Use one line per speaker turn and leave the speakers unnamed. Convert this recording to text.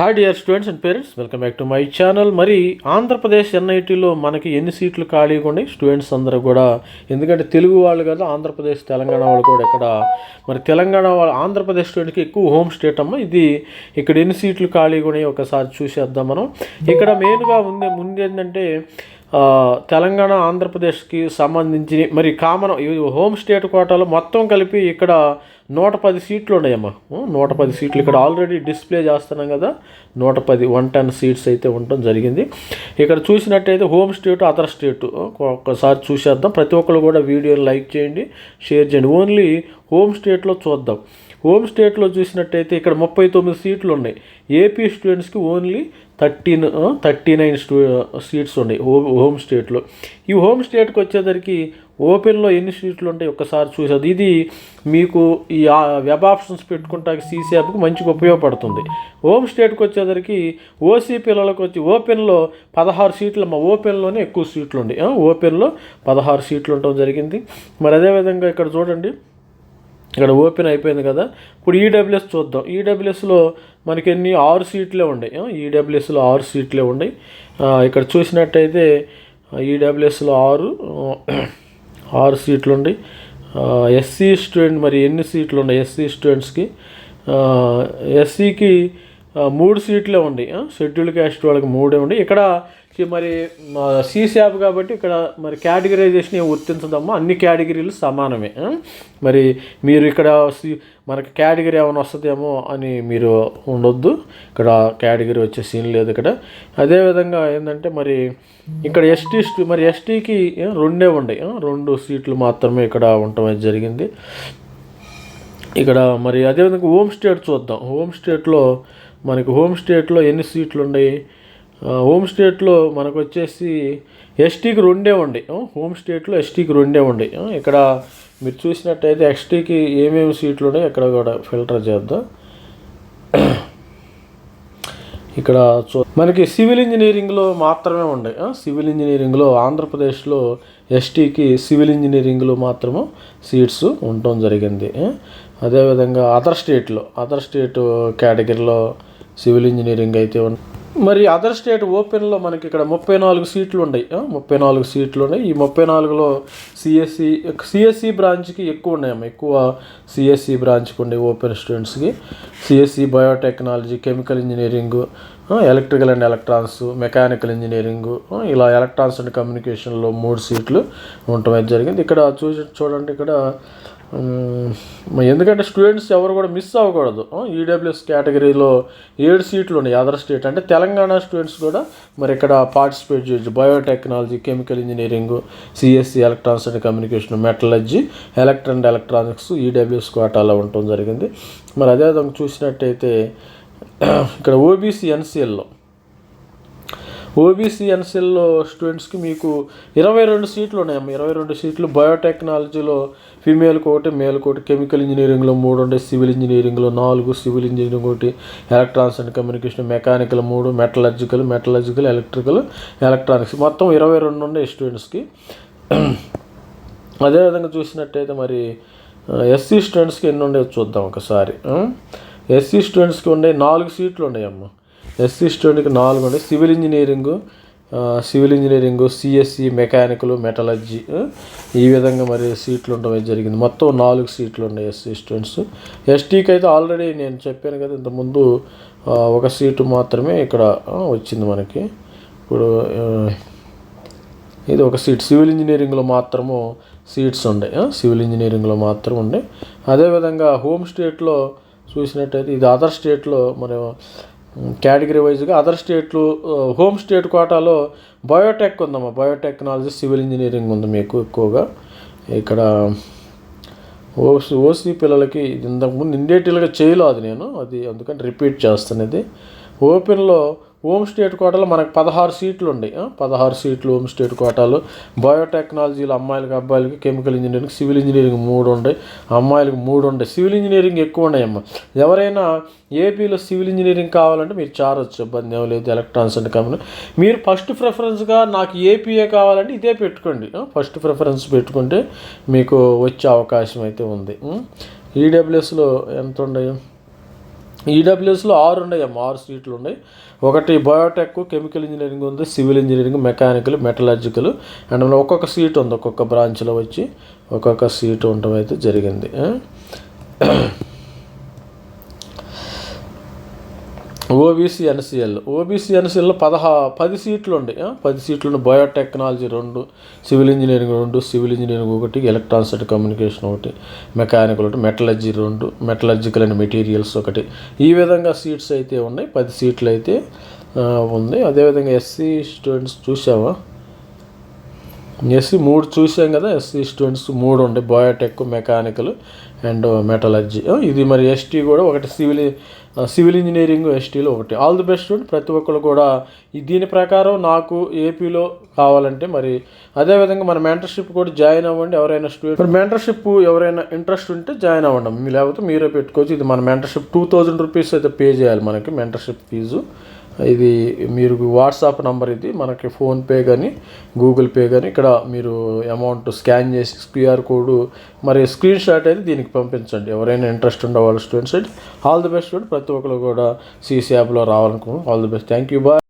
Hi dear students and parents welcome back to my channel మరి ఆంధ్రప్రదేశ్ ఎన్ఐటీలో మనకి ఎన్ని సీట్లు ఖాళీగా ఉన్నాయి? స్టూడెంట్స్ అందరూ కూడా. ఎందుకంటే తెలుగు వాళ్ళు కదా ఆంధ్రప్రదేశ్ తెలంగాణ వాళ్ళు కూడా ఇక్కడ. మరి తెలంగాణ వాళ్ళు ఆంధ్రప్రదేశ్ స్టూడెంట్కి ఎక్కువ హోమ్ స్టేట్ అమ్మ ఇది. ఇక్కడ ఎన్ని సీట్లు ఖాళీగా ఉన్నాయి? ఒకసారి చూసేద్దాం మనం. ఇక్కడ మెయిన్గా ఉంది ముందు ఏంటంటే తెలంగాణ ఆంధ్రప్రదేశ్కి సంబంధించి మరి కామన్ ఈ హోమ్ స్టేట్ కోటాలో మొత్తం కలిపి ఇక్కడ నూట పది సీట్లు ఉన్నాయమ్మా. నూట పది సీట్లు ఇక్కడ ఆల్రెడీ డిస్ప్లే చేస్తున్నాం కదా. నూట పది వన్ టెన్ సీట్స్ అయితే ఉండటం జరిగింది. ఇక్కడ చూసినట్టయితే హోమ్ స్టేట్ అదర్ స్టేట్. ఒక్కసారి చూసేద్దాం. ప్రతి ఒక్కరు కూడా వీడియోని లైక్ చేయండి షేర్ చేయండి. ఓన్లీ హోమ్ స్టేట్లో చూద్దాం. హోమ్ స్టేట్లో చూసినట్టయితే ఇక్కడ ముప్పై తొమ్మిది సీట్లు ఉన్నాయి. ఏపీ స్టూడెంట్స్కి ఓన్లీ థర్టీన్ థర్టీ నైన్ స్టూ సీట్స్ ఉన్నాయి హోమ్ హోమ్ స్టేట్లో. ఈ హోమ్ స్టేట్కి వచ్చేసరికి ఓపెన్లో ఎన్ని సీట్లు ఉంటాయి ఒక్కసారి చూసేది. ఇది మీకు ఈ వెబ్ ఆప్షన్స్ పెట్టుకుంటాకి సీసీ యాప్కి మంచిగా ఉపయోగపడుతుంది. హోమ్ స్టేట్కి వచ్చేసరికి ఓసీ పిల్లలకు వచ్చి ఓపెన్లో పదహారు సీట్లు మా ఓపెన్లోనే ఎక్కువ సీట్లు ఉన్నాయి. ఓపెన్లో పదహారు సీట్లు ఉండటం జరిగింది. మరి అదేవిధంగా ఇక్కడ చూడండి. ఇక్కడ ఓపెన్ అయిపోయింది కదా. ఇప్పుడు ఈడబ్ల్యూఎస్ చూద్దాం. ఈడబ్ల్యూఎస్లో మనకి ఎన్ని ఆరు సీట్లే ఉన్నాయి ఈడబ్ల్యూఎస్లో ఆరు సీట్లే ఉన్నాయి ఇక్కడ చూసినట్టయితే ఈడబ్ల్యూఎస్లో ఆరు ఆరు సీట్లు ఉండి. ఎస్సీ స్టూడెంట్ మరి ఎన్ని సీట్లు ఉన్నాయి ఎస్సీ స్టూడెంట్స్కి ఎస్సీకి మూడు సీట్లే ఉన్నాయి షెడ్యూల్ క్యాస్ట్ వాళ్ళకి మూడే ఉన్నాయి ఇక్కడ మరి సీసీ యాప్ కాబట్టి ఇక్కడ మరి కేటగిరైజేషన్ ఏం వర్తించదమ్మా అన్ని కేటగిరీలు సమానమే. మరి మీరు ఇక్కడ మనకి కేటగిరీ ఏమైనా వస్తుందేమో అని మీరు ఉండొద్దు. ఇక్కడ కేటగిరీ వచ్చే సీన్ లేదు ఇక్కడ. అదేవిధంగా ఏంటంటే మరి ఇక్కడ ఎస్టీ మరి ఎస్టీకి రెండే ఉన్నాయి రెండు సీట్లు మాత్రమే ఇక్కడ ఉండటం అనేది జరిగింది. ఇక్కడ మరి అదేవిధంగా హోమ్ స్టేట్ చూద్దాం. హోమ్ స్టేట్లో మనకి హోమ్ స్టేట్లో ఎన్ని సీట్లు ఉన్నాయి? హోమ్ స్టేట్లో మనకు వచ్చేసి ఎస్టీకి రెండే ఉండే హోమ్ స్టేట్లో ఎస్టీకి రెండే ఉండే ఇక్కడ మీరు చూసినట్టయితే ఎస్టీకి ఏమేమి సీట్లు ఉన్నాయి ఇక్కడ కూడా ఫిల్టర్ చేద్దాం. ఇక్కడ చూ మనకి సివిల్ ఇంజనీరింగ్లో మాత్రమే ఉండే సివిల్ ఇంజనీరింగ్లో ఆంధ్రప్రదేశ్లో ఎస్టీకి సివిల్ ఇంజనీరింగ్లో మాత్రము సీట్స్ ఉండటం జరిగింది అదేవిధంగా అదర్ స్టేట్లో అదర్ స్టేట్ కేటగిరీలో సివిల్ ఇంజనీరింగ్ అయితే ఉంది మరి అదర్ స్టేట్ ఓపెన్లో మనకి ఇక్కడ ముప్పై నాలుగు సీట్లు ఉన్నాయి. ముప్పై నాలుగు సీట్లు ఉన్నాయి. ఈ ముప్పై నాలుగులో సిఎస్సి సిఎస్సి బ్రాంచ్కి ఎక్కువ ఉన్నాయమ్మా ఎక్కువ సిఎస్సి బ్రాంచ్కి ఉండే ఓపెన్ స్టూడెంట్స్కి CSC biotechnology chemical engineering electrical and electronics mechanical engineering ఇలా ఎలక్ట్రాన్స్ అండ్ కమ్యూనికేషన్లో మూడు సీట్లు ఉండటం అయితే జరిగింది. ఇక్కడ చూసి చూడండి ఇక్కడ ఎందుకంటే స్టూడెంట్స్ ఎవరు కూడా మిస్ అవ్వకూడదు. ఈడబ్ల్యూఎస్ కేటగిరీలో ఏడు సీట్లు ఉన్నాయి అదర్ స్టేట్ అంటే తెలంగాణ స్టూడెంట్స్ కూడా మరి ఇక్కడ పార్టిసిపేట్ చేయొచ్చు. Biotechnology chemical engineering CSC electronics and communication metallurgy electrical and electronics EWS కోటాలో ఉండటం జరిగింది. మరి అదేవిధంగా చూసినట్టయితే ఇక్కడ ఓబీసీ ఎన్సీఎల్లో ఓబీసీ ఎన్సెల్లో స్టూడెంట్స్కి మీకు ఇరవై రెండు సీట్లు ఉన్నాయమ్మా ఇరవై రెండు సీట్లు బయోటెక్నాలజీలో ఫీమేల్కి ఒకటి మేల్కి ఒకటి కెమికల్ ఇంజనీరింగ్లో మూడు ఉంటాయి సివిల్ ఇంజనీరింగ్లో నాలుగు సివిల్ ఇంజనీరింగ్ ఒకటి ఎలక్ట్రానిక్స్ అండ్ కమ్యూనికేషన్ మెకానికల్ మూడు మెటలర్జికల్ మెటలర్జికల్ ఎలక్ట్రికల్ ఎలక్ట్రానిక్స్ మొత్తం ఇరవై రెండు ఉన్నాయి స్టూడెంట్స్కి అదేవిధంగా చూసినట్టయితే మరి ఎస్సీ స్టూడెంట్స్కి ఎన్ని ఉండేవి చూద్దాం ఒకసారి. ఎస్సీ స్టూడెంట్స్కి ఉండే నాలుగు సీట్లు ఉన్నాయమ్మా ఎస్సీ స్టూడెంట్కి నాలుగు ఉన్నాయి. Civil engineering civil engineering CSC mechanical metallurgy ఈ విధంగా మరి సీట్లు ఉండడం జరిగింది. మొత్తం నాలుగు సీట్లు ఉన్నాయి ఎస్సీ స్టూడెంట్స్. ఎస్టీకి అయితే ఆల్రెడీ నేను చెప్పాను కదా ఇంతకుముందు ఒక సీటు మాత్రమే ఇక్కడ వచ్చింది మనకి. ఇప్పుడు ఇది ఒక సీట్. సివిల్ ఇంజనీరింగ్లో మాత్రము సీట్స్ ఉండే సివిల్ ఇంజనీరింగ్లో మాత్రం ఉండే అదేవిధంగా హోమ్ స్టేట్లో చూసినట్టయితే ఇది అదర్ స్టేట్లో మరి కేటగిరీ వైజ్గా అదర్ స్టేట్లు హోమ్ స్టేట్ కోటాలో బయోటెక్ ఉందమ్మా. బయోటెక్నాలజీ సివిల్ ఇంజనీరింగ్ ఉంది మీకు ఎక్కువగా. ఇక్కడ ఓసీ ఓసీ పిల్లలకి ఇంతకుముందు ఇండేటివ్గా చేయలేదు నేను. అది అందుకని రిపీట్ చేస్తున్నది. ఓపెన్లో హోమ్ స్టేట్ కోటాలో మనకు పదహారు సీట్లు ఉన్నాయి. పదహారు సీట్లు హోమ్ స్టేట్ కోటాలో. బయోటెక్నాలజీలో అమ్మాయిలకి అబ్బాయిలకి కెమికల్ ఇంజనీరింగ్ సివిల్ ఇంజనీరింగ్ మూడు ఉన్నాయి అమ్మాయిలకు మూడు ఉన్నాయి సివిల్ ఇంజనీరింగ్ ఎక్కువ ఉన్నాయమ్మా. ఎవరైనా ఏపీలో సివిల్ ఇంజనీరింగ్ కావాలంటే మీరు చారొచ్చు. ఇబ్బంది ఏం లేదు. ఎలక్ట్రానిక్స్ అండ్ కంపెనీ మీరు ఫస్ట్ ప్రిఫరెన్స్గా నాకు ఏపీఏ కావాలంటే ఇదే పెట్టుకోండి. ఫస్ట్ ప్రిఫరెన్స్ పెట్టుకుంటే మీకు వచ్చే అవకాశం అయితే ఉంది. ఈడబ్ల్యూఎస్లో ఎంత ఉన్నాయి ఈడబ్ల్యూఎస్లో ఆరు ఉన్నాయి అమ్మ ఆరు సీట్లు ఉన్నాయి. ఒకటి బయోటెక్ కెమికల్ ఇంజనీరింగ్ ఉంది civil engineering mechanical metallurgical and ఒక్కొక్క సీట్ ఉంది ఒక్కొక్క బ్రాంచ్లో వచ్చి ఒక్కొక్క సీటు ఉండడం అయితే జరిగింది. OBC NCL. ఓబీసీ ఎన్సీఎల్లో పదహా పది సీట్లు ఉండే పది సీట్లు బయోటెక్నాలజీ రెండు సివిల్ ఇంజనీరింగ్ రెండు సివిల్ ఇంజనీరింగ్ ఒకటి ఎలక్ట్రానిక్స్ అండ్ కమ్యూనికేషన్ ఒకటి మెకానికల్ ఒకటి మెటలజీ రెండు మెటలజికల్ అండ్ మెటీరియల్స్ ఒకటి. ఈ విధంగా సీట్స్ అయితే ఉన్నాయి. పది సీట్లు అయితే ఉంది అదేవిధంగా ఎస్సీ స్టూడెంట్స్ చూసావా ఎస్సీ మూడు చూసాం కదా. ఎస్సీ స్టూడెంట్స్ మూడు ఉండే బయోటెక్ మెకానికల్ అండ్ మెటలర్జీ. ఇది మరి ఎస్టీ కూడా ఒకటి సివిల్ సివిల్ ఇంజనీరింగ్ ఎస్టీలో ఒకటి. ఆల్ ది బెస్ట్ స్టూడెంట్ ప్రతి ఒక్కరు కూడా దీని ప్రకారం నాకు ఏపీలో కావాలంటే మరి అదేవిధంగా మన మెంటర్షిప్ కూడా జాయిన్ అవ్వండి. ఎవరైనా స్టూడెంట్ మరి మెంటర్షిప్ ఎవరైనా ఇంట్రెస్ట్ ఉంటే జాయిన్ అవ్వండి. లేకపోతే మీరే పెట్టుకోవచ్చు. ఇది మన మెంటర్షిప్ టూ థౌజండ్ రూపీస్ అయితే పే చేయాలి మనకి మెంటర్షిప్ ఫీజు ఇది మీరు వాట్సాప్ నంబర్ ఇది మనకి ఫోన్పే కానీ గూగుల్ పే కానీ ఇక్కడ మీరు అమౌంట్ స్కాన్ చేసి క్యూఆర్ కోడ్ మరి స్క్రీన్ షాట్ అయితే దీనికి పంపించండి. ఎవరైనా ఇంట్రెస్ట్ ఉండే వాళ్ళ స్టూడెంట్స్ అయితే ఆల్ ది బెస్ట్ స్టూడెంట్ ప్రతి ఒక్కరు కూడా సీసీ యాప్లో రావాలనుకున్నాం all the best. Thank you. Bye.